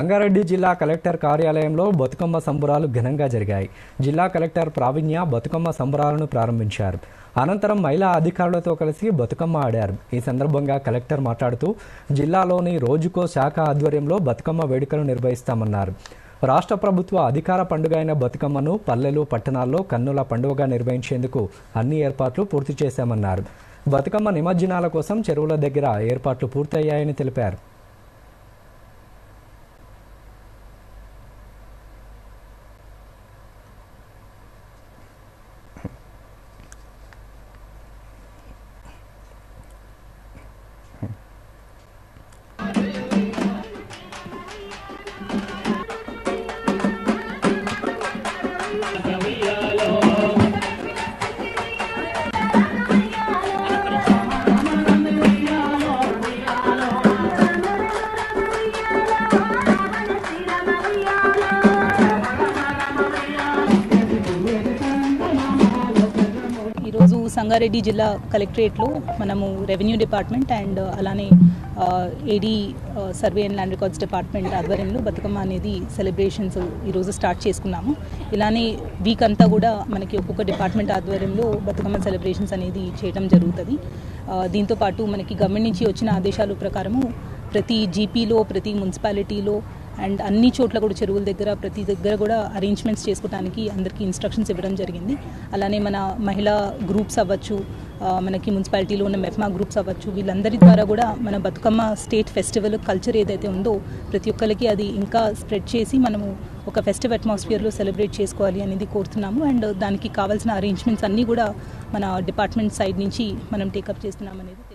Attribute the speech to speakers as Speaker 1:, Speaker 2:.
Speaker 1: రంగారెడ్డి జిల్లా కలెక్టర్ కార్యాలయంలో బతుకమ్మ సంబురాలు ఘనంగా జరిగాయి. జిల్లా కలెక్టర్ ప్రావీణ్య బతుకమ్మ సంబరాలను ప్రారంభించారు. అనంతరం మహిళా అధికారులతో కలిసి బతుకమ్మ ఆడారు. ఈ సందర్భంగా కలెక్టర్ మాట్లాడుతూ జిల్లాలోని రోజుకో శాఖ ఆధ్వర్యంలో బతుకమ్మ వేడుకలు నిర్వహిస్తామన్నారు. రాష్ట్ర ప్రభుత్వ అధికార పండుగ అయిన బతుకమ్మను పల్లెలు పట్టణాల్లో కన్నుల పండుగగా నిర్వహించేందుకు అన్ని ఏర్పాట్లు పూర్తి చేశామన్నారు. బతుకమ్మ నిమజ్జనాల కోసం చెరువుల దగ్గర ఏర్పాట్లు పూర్తయ్యాయని తెలిపారు.
Speaker 2: సంగారెడ్డి జిల్లా కలెక్టరేట్లో మనము రెవెన్యూ డిపార్ట్మెంట్ అండ్ uh, అలానే AD survey and land records department ఆధ్వర్యంలో బతుకమ్మ అనేది సెలబ్రేషన్స్ ఈరోజు స్టార్ట్ చేసుకున్నాము. ఇలానే వీక్ అంతా కూడా మనకి ఒక్కొక్క డిపార్ట్మెంట్ ఆధ్వర్యంలో బతుకమ్మ సెలబ్రేషన్స్ అనేది చేయడం జరుగుతుంది. దీంతోపాటు uh, దీంతో పాటు మనకి గవర్నమెంట్ నుంచి వచ్చిన ఆదేశాల ప్రకారము ప్రతి జీపీలో ప్రతి మున్సిపాలిటీలో అండ్ అన్ని చోట్ల కూడా చెరువుల దగ్గర ప్రతి దగ్గర కూడా అరేంజ్మెంట్స్ చేసుకోవడానికి అందరికీ ఇన్స్ట్రక్షన్స్ ఇవ్వడం జరిగింది. అలానే మన మహిళా గ్రూప్స్ అవ్వచ్చు మనకి మున్సిపాలిటీలో ఉన్న మెఫ్మా గ్రూప్స్ అవ్వచ్చు వీళ్ళందరి ద్వారా కూడా మన బతుకమ్మ స్టేట్ ఫెస్టివల్ కల్చర్ ఏదైతే ఉందో ప్రతి ఒక్కరికి అది ఇంకా స్ప్రెడ్ చేసి మనము ఒక ఫెస్టివ్ అట్మాస్ఫియర్లో సెలబ్రేట్ చేసుకోవాలి అనేది కోరుతున్నాము. అండ్ దానికి కావాల్సిన అరేంజ్మెంట్స్ అన్నీ కూడా మన డిపార్ట్మెంట్ సైడ్ నుంచి మనం టేకప్ చేస్తున్నాం అనేది